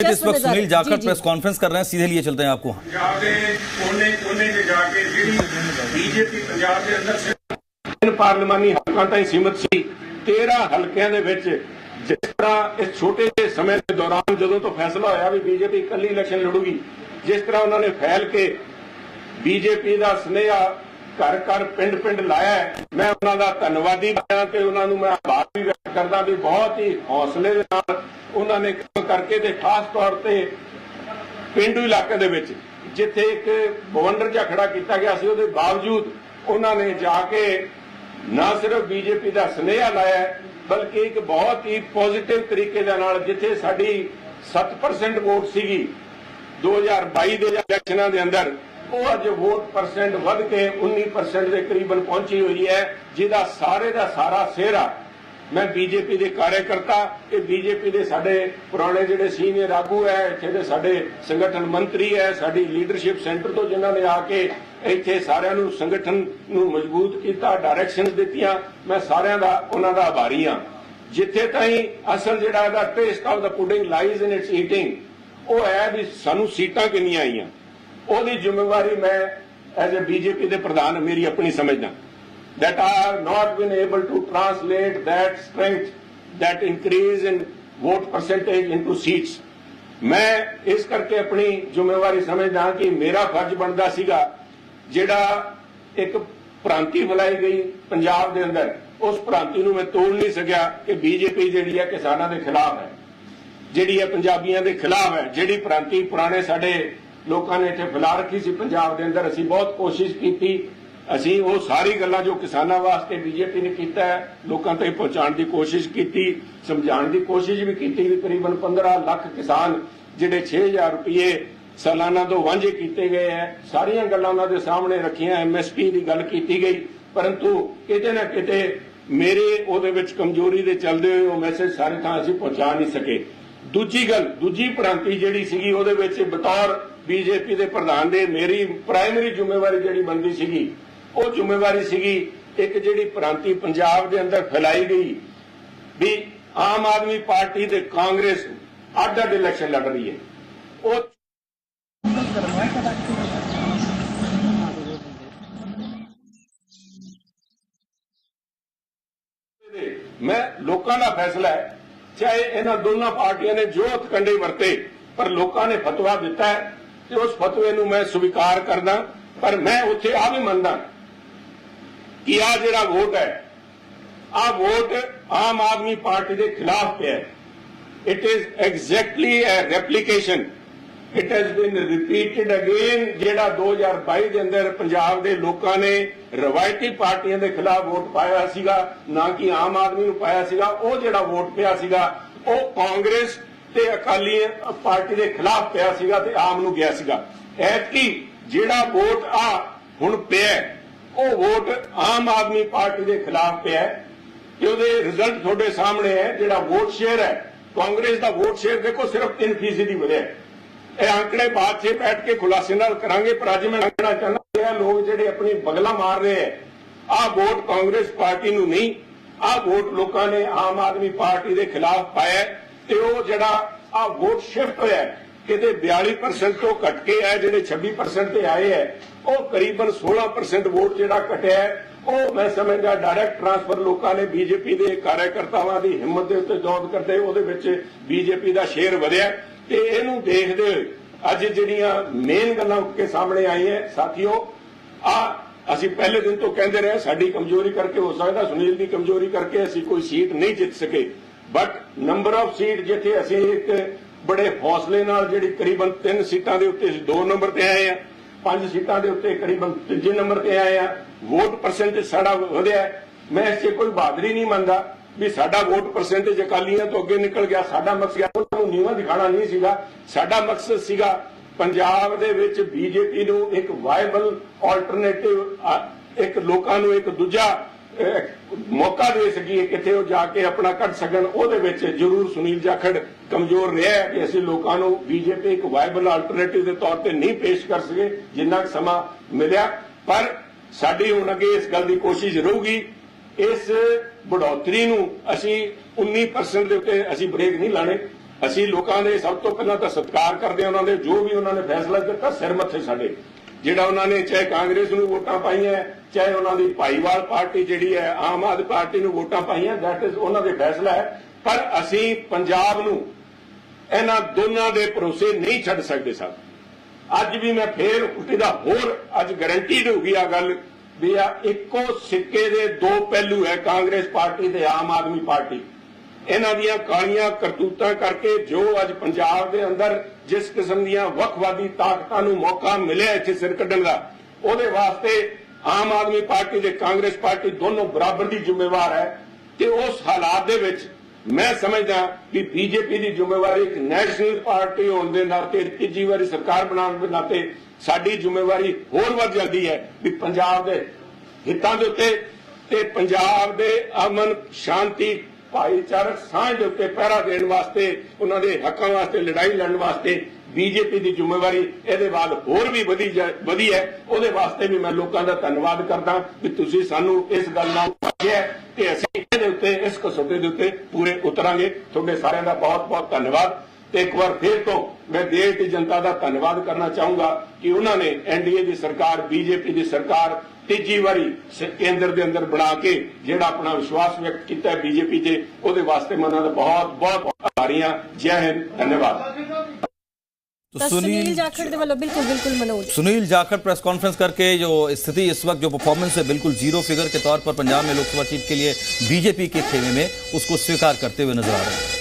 इस वक्त सुनील जाखड़ जी, जी। Press conference कर रहे हैं सीधे लिए चलते हैं आपको ਪੰਜਾਬ ਦੇ ਕੋਨੇ ਕੋਨੇ 'ਚ ਜਾ ਕੇ ਜਿਹੜੀ ਬੀਜੇਪੀ ਪੰਜਾਬ ਦੇ ਅੰਦਰ ਸਿਰਫ ਪਾਰਲੀਮਾਨੀ ਹਲਕਾਂ ਤਾਈਂ ਸੀਮਿਤ ਸੀ 13 ਹਲਕਿਆਂ ਦੇ ਵਿੱਚ ਜਿਸ ਤਰ੍ਹਾਂ ਇਸ ਛੋਟੇ ਜਿਹੇ ਸਮੇਂ ਦੇ ਦੌਰਾਨ ਜਦੋਂ ਤੋਂ ਫੈਸਲਾ ਹੋਇਆ ਵੀ ਬੀਜੇਪੀ ਇਕੱਲੀ ਇਲੈਕਸ਼ਨ ਲੜੂਗੀ ਜਿਸ ਤਰ੍ਹਾਂ ਉਹਨਾਂ ਨੇ ਫੈਲ ਕੇ ਬੀਜੇਪੀ ਦਾ ਸਨੇਹਾ ਘਰ ਘਰ ਪਿੰਡ ਪਿੰਡ ਲਾਇਆ ਹੈ। ਮੈਂ ਉਹਨਾਂ ਦਾ ਧੰਨਵਾਦੀ ਹਾਂ ਤੇ ਉਹਨਾਂ ਨੂੰ ਮੈਂ ਆਭਾਰ ਵੀ ਵਿਅਕਤ ਕਰਦਾ ਵੀ ਬਹੁਤ ਹੀ ਹੌਸਲੇ ਦੇ ਨਾਲ ਉਹਨਾਂ ਨੇ ਕਰਕੇ ਤੇ ਖਾਸ ਤੌਰ ਤੇ ਪਿੰਡੂ ਇਲਾਕੇ ਦੇ ਵਿੱਚ, ਜਿੱਥੇ ਇੱਕ ਬਵੰਡਰ ਜਿਹਾ ਖੜਾ ਕੀਤਾ ਗਿਆ ਸੀ, ਉਹਦੇ ਬਾਵਜੂਦ ਉਹਨਾਂ ਨੇ ਜਾ ਕੇ ਨਾ ਸਿਰਫ ਬੀਜੇਪੀ ਦਾ ਸਨੇਹਾ ਲਾਇਆ, ਬਲਕਿ ਇੱਕ ਬਹੁਤ ਹੀ ਪੋਜ਼ਿਟਿਵ ਤਰੀਕੇ ਦੇ ਨਾਲ ਜਿੱਥੇ ਸਾਡੀ 7% ਵੋਟ ਸੀਗੀ 2022 ਦੇ ਇਲੈਕਸ਼ਨਾਂ ਦੇ ਅੰਦਰ, ਉਹ ਅੱਜ ਵੋਟ ਪਰਸੈਂਟ ਵੱਧ ਕੇ 19% ਦੇ ਕਰੀਬਨ ਪਹੁੰਚੀ ਹੋਈ ਹੈ, ਜਿਹਦਾ ਸਾਰੇ ਦਾ ਸਾਰਾ ਸਿਹਰਾ ਮੈਂ ਬੀਜੇਪੀ ਦੇ ਕਾਰਜਕਰਤਾ ਤੇ ਬੀਜੇਪੀ ਦੇ ਸਾਡੇ ਪੁਰਾਣੇ ਜਿਹੜੇ ਸੀਨੀਅਰ ਆਗੂ ਹੈ ਇੱਥੇ ਦੇ ਸਾਡੇ ਸੰਗਠਨ ਮੰਤਰੀ ਹੈ ਸਾਡੀ ਲੀਡਰਸ਼ਿਪ ਸੈਂਟਰ ਤੋਂ ਜਿਨ੍ਹਾਂ ਨੇ ਆ ਕੇ ਇੱਥੇ ਸਾਰਿਆਂ ਨੂੰ ਸੰਗਠਨ ਨੂੰ ਮਜ਼ਬੂਤ ਕੀਤਾ ਡਾਇਰੈਕਸ਼ਨਸ ਦਿੱਤੀਆਂ, ਮੈਂ ਸਾਰਿਆਂ ਦਾ, ਉਹਨਾਂ ਦਾ ਆਭਾਰੀ ਹਾਂ ਜਿੱਥੇ ਤਾਈਂ ਅਸਲ ਜਿਹੜਾ ਇਹਦਾ test of the pudding lies in its eating ਉਹ ਹੈ ਵੀ ਸਾਨੂੰ ਸੀਟਾਂ ਕਿੰਨੀਆਂ ਆਈਆਂ। ਉਹਦੀ ਜ਼ਿੰਮੇਵਾਰੀ ਮੈਂ ਐਜ਼ ਅ ਬੀਜੇਪੀ ਦੇ ਪ੍ਰਧਾਨ, ਮੇਰੀ ਆਪਣੀ ਸਮਝਦਾ। That I have not been able to translate that strength, that increase in vote percentage into seats. ਮੈਂ ਇਸ ਕਰਕੇ ਆਪਣੀ ਜ਼ਿੰਮੇਵਾਰੀ ਸਮਝਦਾ ਕਿ ਮੇਰਾ ਫਰਜ਼ ਬਣਦਾ ਸੀਗਾ ਜਿਹੜਾ ਇੱਕ ਪ੍ਰਾਂਤੀ ਫੈਲਾਈ ਗਈ ਪੰਜਾਬ ਦੇ ਅੰਦਰ ਉਸ ਪ੍ਰਾਂਤੀ ਨੂੰ ਮੈਂ ਤੋੜ ਨਹੀਂ ਸਕਿਆ ਕਿ ਬੀਜੇਪੀ ਜਿਹੜੀ ਹੈ ਕਿਸਾਨਾਂ ਦੇ ਖਿਲਾਫ ਹੈ ਜਿਹੜੀ ਹੈ ਪੰਜਾਬੀਆਂ ਦੇ ਖਿਲਾਫ ਹੈ ਜਿਹੜੀ ਪ੍ਰਾਂਤੀ ਪੁਰਾਣੇ ਸਾਡੇ ਲੋਕਾਂ ਨੇ ਇੱਥੇ ਫੈਲਾ ਰੱਖੀ ਸੀ ਪੰਜਾਬ ਦੇ ਅੰਦਰ ਅਸੀਂ ਬਹੁਤ ਕੋਸ਼ਿਸ਼ ਕੀਤੀ ਅਸੀਂ ਉਹ ਸਾਰੀ ਗੱਲਾਂ ਜੋ ਕਿਸਾਨਾਂ ਵਾਸਤੇ ਬੀਜੇਪੀ ਨੇ ਕੀਤਾ ਲੋਕਾਂ ਤੱਕ ਪਹੁੰਚਾਉਣ ਦੀ ਕੋਸ਼ਿਸ਼ ਕੀਤੀ, ਸਮਝਾਉਣ ਦੀ ਕੋਸ਼ਿਸ਼ ਵੀ ਕੀਤੀ ਵੀ ਕਰੀਬਨ 15 ਲੱਖ ਕਿਸਾਨ ਜਿਹੜੇ 6000 ਰੁਪਏ ਸਾਲਾਨਾ ਤੋਂ ਵਾਂਝੇ ਕੀਤੇ ਗਏ ਹੈ। ਸਾਰੀਆਂ ਗੱਲਾਂ ਉਹਨਾਂ ਦੇ ਸਾਹਮਣੇ ਰੱਖੀਆਂ ਐਮਐਸਪੀ ਦੀ ਗੱਲ ਕੀਤੀ ਗਈ। ਪਰੰਤੂ ਕਿਤੇ ਨਾ ਕਿਤੇ ਮੇਰੇ ਉਹਦੇ ਵਿੱਚ ਕਮਜ਼ੋਰੀ ਦੇ ਚੱਲਦੇ ਹੋਏ ਉਹ ਮੈਸੇਜ ਸਾਰੇ ਥਾਂ ਅਸੀਂ ਪਹੁੰਚਾ ਨਹੀਂ ਸਕੇ। ਦੂਜੀ ਗੱਲ, ਦੂਜੀ ਪ੍ਰਾਂਤੀ ਜਿਹੜੀ ਸੀਗੀ, ਉਹਦੇ ਵਿੱਚ ਬਤੌਰ ਬੀਜੇਪੀ ਦੇ ਪ੍ਰਧਾਨ ਦੇ ਮੇਰੀ ਪ੍ਰਾਇਮਰੀ ਜ਼ਿੰਮੇਵਾਰੀ ਜਿਹੜੀ ਬਣਦੀ ਸੀਗੀ ਉਹ ਜ਼ਿੰਮੇਵਾਰੀ ਸੀਗੀ ਇੱਕ ਜਿਹੜੀ ਪ੍ਰਾਂਤੀ ਪੰਜਾਬ ਦੇ ਅੰਦਰ ਫੈਲਾਈ ਗਈ ਵੀ ਆਮ ਆਦਮੀ ਪਾਰਟੀ ਤੇ ਕਾਂਗਰਸ ਅੱਡ ਅੱਡ ਇਲੈਕਸ਼ਨ ਲੜ ਰਹੀ ਹੈ। ਉਹ ਮੈਂ ਲੋਕਾਂ ਦਾ ਫੈਸਲਾ ਹੈ, ਚਾਹੇ ਇਹਨਾਂ ਦੋਨਾਂ ਪਾਰਟੀਆਂ ਨੇ ਜੋ ਹਥਕੰਡੇ ਵਰਤੇ, ਪਰ ਲੋਕਾਂ ਨੇ ਫਤਵਾ ਦਿੱਤਾ ਹੈ ਤੇ ਉਸ ਫਤਵੇ ਨੂੰ ਮੈਂ ਸਵੀਕਾਰ ਕਰਦਾ, ਪਰ ਮੈਂ ਉੱਥੇ ਆ ਵੀ ਮੰਨਦਾ। ਕਿ ਆ ਜਿਹੜਾ ਵੋਟ ਹੈ ਆ ਵੋਟ ਆਮ ਆਦਮੀ ਪਾਰਟੀ ਦੇ ਖਿਲਾਫ ਪਿਆ ਹੈ। It is exactly uh replication it has been repeated again ਜਿਹੜਾ 2022 ਦੇ ਅੰਦਰ ਪੰਜਾਬ ਦੇ ਲੋਕਾਂ ਨੇ ਰਵਾਇਤੀ ਪਾਰਟੀਆਂ ਦੇ ਖਿਲਾਫ ਵੋਟ ਪਾਇਆ ਸੀਗਾ, ਨਾ ਕਿ ਆਮ ਆਦਮੀ ਨੂੰ ਪਾਇਆ ਸੀਗਾ, ਉਹ ਜਿਹੜਾ ਵੋਟ ਪਿਆ ਸੀਗਾ, ਉਹ ਕਾਂਗਰਸ ਤੇ ਅਕਾਲੀ ਪਾਰਟੀ ਦੇ ਖਿਲਾਫ ਪਿਆ ਸੀਗਾ ਤੇ ਆਮ ਨੂੰ ਗਿਆ ਸੀਗਾ। ਐਤਕੀ ਜਿਹੜਾ ਵੋਟ ਆ ਹੁਣ ਪਿਆ ਉਹ ਵੋਟ ਆਮ ਆਦਮੀ ਪਾਰਟੀ ਦੇ ਖਿਲਾਫ ਪਿਆ ਹੈ ਤੇ ਉਹਦੇ ਰਿਜ਼ਲਟ ਤੁਹਾਡੇ ਸਾਹਮਣੇ ਹੈ, ਜਿਹੜਾ ਵੋਟ ਸ਼ੇਅਰ ਹੈ ਕਾਂਗਰਸ ਦਾ ਵੋਟ ਸ਼ੇਅਰ ਦੇਖੋ, ਸਿਰਫ 3% ਵਧਿਆ ਹੈ। ਇਹ ਅੰਕੜੇ ਬਾਅਦ 'ਚ ਬੈਠ ਕੇ ਖੁਲਾਸੇ ਨਾਲ ਕਰਾਂਗੇ, ਪਰ ਅੱਜ ਮੈਂ ਕਹਿਣਾ ਚਾਹੁੰਦਾ ਇਹ ਲੋਕ ਜਿਹੜੇ ਆਪਣੀ ਬਗਲਾ ਮਾਰ ਰਹੇ ਹੈ, ਆਹ ਵੋਟ ਕਾਂਗਰਸ ਪਾਰਟੀ ਨੂੰ ਨਹੀਂ, ਆਹ ਵੋਟ ਲੋਕਾਂ ਨੇ ਆਮ ਆਦਮੀ ਪਾਰਟੀ ਦੇ ਖਿਲਾਫ ਪਾਇਆ ਤੇ ਉਹ ਜਿਹੜਾ ਆਹ ਵੋਟ ਸ਼ਿਫਟ ਹੋਇਆ ਕਿਤੇ 42% ਤੋਂ ਘਟ ਕੇ ਹੈ, ਜਿਹੜੇ 26% ਤੇ ਆਏ ਹੈ, ਉਹ ਕਰੀਬਨ 16% ਵੋਟ ਜਿਹੜਾ ਘਟਿਆ ਉਹ ਮੈਂ ਸਮਝਦਾ ਡਾਇਰੈਕਟ ਟ੍ਰਾਂਸਫਰ ਲੋਕਾਂ ਨੇ ਬੀਜੇਪੀ ਦੇ ਕਾਰਜਕਰਤਾਵਾਂ ਦੀ ਹਿੰਮਤ ਦੇ ਉੱਤੇ ਦੌੜ ਕਰਦੇ ਉਹਦੇ ਵਿੱਚ ਬੀਜੇਪੀ ਦਾ ਸ਼ੇਰ ਵਧਿਆ ਤੇ ਇਹਨੂੰ ਦੇਖਦੇ ਹੋਏ ਅੱਜ ਜਿਹੜੀਆਂ ਮੇਨ ਗੱਲਾਂ ਉੱਠ ਕੇ ਸਾਹਮਣੇ ਆਈਆਂ ਸਾਥੀਓ, ਆ ਅਸੀਂ ਪਹਿਲੇ ਦਿਨ ਤੋਂ ਕਹਿੰਦੇ ਰਹੇ ਸਾਡੀ ਕਮਜ਼ੋਰੀ ਕਰਕੇ ਹੋ ਸਕਦਾ, ਸੁਨੀਲ ਦੀ ਕਮਜ਼ੋਰੀ ਕਰਕੇ ਅਸੀਂ ਕੋਈ ਸੀਟ ਨਹੀਂ ਜਿੱਤ ਸਕੇ। ਬਟ ਨੰਬਰ ਆਫ ਸੀਟ ਜਿੱਥੇ ਅਸੀਂ ਇੱਕ ਬੜੇ ਹੌਸਲੇ ਨਾਲ ਜਿਹੜੀ ਕਰੀਬਨ 3 ਸੀਟਾਂ ਦੇ ਉੱਤੇ ਅਸੀਂ 2 ਨੰਬਰ ਤੇ ਆਏ ਆ, ਪੰਜ ਸੀਟਾਂ ਦੇ ਉੱਤੇ ਕਰੀਬਨ ਤੀਜੇ ਨੰਬਰ ਤੇ ਆਏ ਆ ਵੋਟ ਪਰਸੈਂਟੇਜ ਸਾਡਾ ਵਧਿਆ। ਮੈਂ ਇਸ 'ਚ ਕੋਈ ਬਹਾਦਰੀ ਨਹੀਂ ਮੰਨਦਾ ਵੀ ਸਾਡਾ ਵੋਟ ਪਰਸੈਂਟੇਜ ਅਕਾਲੀਆਂ ਤੋਂ ਅੱਗੇ ਨਿਕਲ ਗਿਆ, ਸਾਡਾ ਮਕਸਦ ਉਹਨਾਂ ਨੂੰ ਨੀਵਾਂ ਦਿਖਾਣਾ ਨਹੀਂ ਸੀਗਾ। ਸਾਡਾ ਮਕਸਦ ਸੀਗਾ ਪੰਜਾਬ ਦੇ ਵਿੱਚ ਬੀਜੇਪੀ ਨੂੰ ਇੱਕ ਵਾਇਬਲ ਆਲਟਰਨੇਟਿਵ ਇੱਕ ਲੋਕਾਂ ਨੂੰ ਇੱਕ ਦੂਜਾ ਮੌਕਾ ਦੇ ਸਕੀਏ ਕਿਤੇ ਉਹ ਜਾ ਕੇ ਆਪਣਾ ਕੱਢ ਸਕਣ, ਉਹਦੇ ਵਿੱਚ ਜ਼ਰੂਰ ਸੁਨੀਲ ਜਾਖੜ ਕਮਜ਼ੋਰ ਰਿਹਾ ਹੈ ਕਿ ਅਸੀਂ ਲੋਕਾਂ ਨੂੰ ਬੀਜੇਪੀ ਇੱਕ ਵਾਇਬਲ ਆਲਟਰਨੇਟਿਵ ਦੇ ਤੌਰ ਤੇ ਨਹੀਂ ਪੇਸ਼ ਕਰ ਸਕੇ, ਜਿੰਨਾ ਕੁ ਸਮਾਂ ਮਿਲਿਆ। ਪਰ ਸਾਡੀ ਹੁਣ ਅੱਗੇ ਇਸ ਗੱਲ ਦੀ ਕੋਸ਼ਿਸ਼ ਰਹੂਗੀ। ਇਸ ਬੜੋਤਰੀ ਨੂੰ ਅਸੀਂ 19% ਦੇ ਉੱਤੇ ਅਸੀਂ ਬ੍ਰੇਕ ਨਹੀਂ ਲਾਣੇ। ਅਸੀਂ ਲੋਕਾਂ ਦੇ ਸਭ ਤੋਂ ਪਹਿਲਾਂ ਤਾਂ ਸਤਿਕਾਰ ਕਰਦੇ ਹਾਂ ਉਹਨਾਂ ਦੇ। ਜੋ ਵੀ ਉਹਨਾਂ ਨੇ ਫੈਸਲਾ ਦਿੱਤਾ ਸਿਰ ਮੱਥੇ ਸਾਡੇ। ਜਿਹੜਾ ਉਹਨਾਂ ਨੇ ਚਾਹੇ ਕਾਂਗਰਸ ਨੂੰ ਵੋਟਾਂ ਪਾਈਆਂ, ਚਾਹੇ ਉਹਨਾਂ ਦੀ ਭਾਈਵਾਲ ਪਾਰਟੀ ਜਿਹੜੀ ਹੈ, ਆਮ ਆਦਮੀ ਪਾਰਟੀ ਨੂੰ ਵੋਟਾਂ ਪਾਈਆਂ ਦੈਟ ਇਜ਼ ਉਹਨਾਂ ਦੇ ਫੈਸਲਾ ਹੈ। ਪਰ ਅਸੀਂ ਪੰਜਾਬ ਨੂੰ ਇਹਨਾਂ ਦੋਨਾਂ ਦੇ ਭਰੋਸੇ ਨਹੀਂ ਛੱਡ ਸਕਦੇ ਸਾਹਿਬ ਅੱਜ ਵੀ ਮੈਂ ਫੇਰ ਉਲਟੀ ਦਾ ਹੋਰ ਅੱਜ ਗਾਰੰਟੀ ਹੋ ਆ ਗੱਲ ਵੀ ਆ ਇੱਕੋ ਸਿੱਕੇ ਦੇ ਦੋ ਪਹਿਲੂ ਹੈ ਕਾਂਗਰਸ ਪਾਰਟੀ ਤੇ ਆਮ ਆਦਮੀ ਪਾਰਟੀ। ਇਹਨਾਂ ਦੀਆਂ ਕਾਲੀਆਂ ਕਰਤੂਤਾਂ ਕਰਕੇ ਜੋ ਅੱਜ ਪੰਜਾਬ ਦੇ ਅੰਦਰ ਜਿਸ ਕਿਸਮ ਦੀਆਂ ਵੱਖਵਾਦੀ ਤਾਕਤਾਂ ਨੂੰ ਮੌਕਾ ਮਿਲਿਆ ਇੱਥੇ ਸਿਰ ਕੱਢਣ ਦਾ, ਉਹਦੇ ਵਾਸਤੇ ਆਮ ਆਦਮੀ ਪਾਰਟੀ ਤੇ ਕਾਂਗਰਸ ਪਾਰਟੀ ਦੋਨੋਂ ਬਰਾਬਰ ਦੀ ਜ਼ਿੰਮੇਵਾਰ ਹੈ ਤੇ ਉਸ ਹਾਲਾਤ ਦੇ ਵਿੱਚ ਮੈਂ ਸਮਝਦਾ ਕਿ ਬੀਜੇਪੀ ਦੀ ਜ਼ਿੰਮੇਵਾਰੀ ਇੱਕ ਨੈਸ਼ਨਲ ਪਾਰਟੀ ਹੋਣ ਦੇ ਨਾਤੇ, ਤੀਜੀ ਵਾਰੀ ਸਰਕਾਰ ਬਣਾਉਣ ਦੇ ਨਾਤੇ ਸਾਡੀ ਜ਼ਿੰਮੇਵਾਰੀ ਹੋਰ ਵੱਧ ਜਾਂਦੀ ਹੈ ਵੀ ਪੰਜਾਬ ਦੇ ਹਿੱਤਾਂ ਦੇ ਉੱਤੇ ਤੇ ਪੰਜਾਬ ਦੇ ਅਮਨ, ਸ਼ਾਂਤੀ, ਭਾਈਚਾਰਕ ਸਾਂਝ ਦੇ ਉੱਤੇ ਪਹਿਰਾ ਦੇਣ ਵਾਸਤੇ, ਉਹਨਾਂ ਦੇ ਹੱਕਾਂ ਵਾਸਤੇ, ਲੜਾਈ ਲੜਨ ਵਾਸਤੇ ਬੀਜੇਪੀ ਦੀ ਜ਼ਿੰਮੇਵਾਰੀ, ਇਹਦੇ ਬਾਅਦ ਹੋਰ ਵੀ ਵਧੀ ਜਾ- ਵਧੀ ਹੈ। ਉਹਦੇ ਵਾਸਤੇ ਵੀ ਮੈਂ ਲੋਕਾਂ ਦਾ ਧੰਨਵਾਦ ਕਰਦਾ ਕਿ ਤੁਸੀਂ ਸਾਨੂੰ ਇਸ ਗੱਲ ਨਾਲ ਪਾਕਿਆ ਤੇ ਅਸੀਂ ਇਹਦੇ ਉੱਤੇ, ਇਸ ਕਸੌਟੀ ਦੇ ਉੱਤੇ ਪੂਰੇ ਉਤਰਾਂਗੇ। ਤੁਹਾਡੇ ਸਾਰਿਆਂ ਦਾ ਬਹੁਤ ਬਹੁਤ ਧੰਨਵਾਦ। ਤੇ ਇੱਕ ਵਾਰ ਫੇਰ ਤੋਂ ਮੈਂ ਦੇਸ਼ ਦੀ ਜਨਤਾ ਦਾ ਧੰਨਵਾਦ ਕਰਨਾ ਚਾਹੂੰਗਾ ਕਿ ਉਹਨਾਂ ਨੇ ਐਨਡੀਏ ਦੀ ਸਰਕਾਰ ਬੀਜੇਪੀ ਦੀ ਸਰਕਾਰ ਤੀਜੀ ਵਾਰੀ ਕੇਂਦਰ ਦੇ ਅੰਦਰ ਬਣਾ ਕੇ ਜਿਹੜਾ ਆਪਣਾ ਵਿਸ਼ਵਾਸ ਵਿਅਕਤ ਕੀਤਾ ਹੈ ਬੀਜੇਪੀ ਤੇ, ਉਹਦੇ ਵਾਸਤੇ ਮੈਂ ਉਹਨਾਂ ਦਾ ਬਹੁਤ ਬਹੁਤ ਆਭਾਰੀ ਹਾਂ। ਜੈ ਹਿੰਦ, ਧੰਨਵਾਦ। तो सुनील जाखड़ मतलब बिल्कुल बिल्कुल मनोज। सुनील जाखड़ प्रेस कॉन्फ्रेंस करके जो स्थिति इस वक्त जो परफॉर्मेंस है बिल्कुल ज़ीरो फिगर के तौर पर पंजाब में लोकसभा सीट के लिए बीजेपी के खेमे में उसको स्वीकार करते हुए नज़र आ रहे हैं।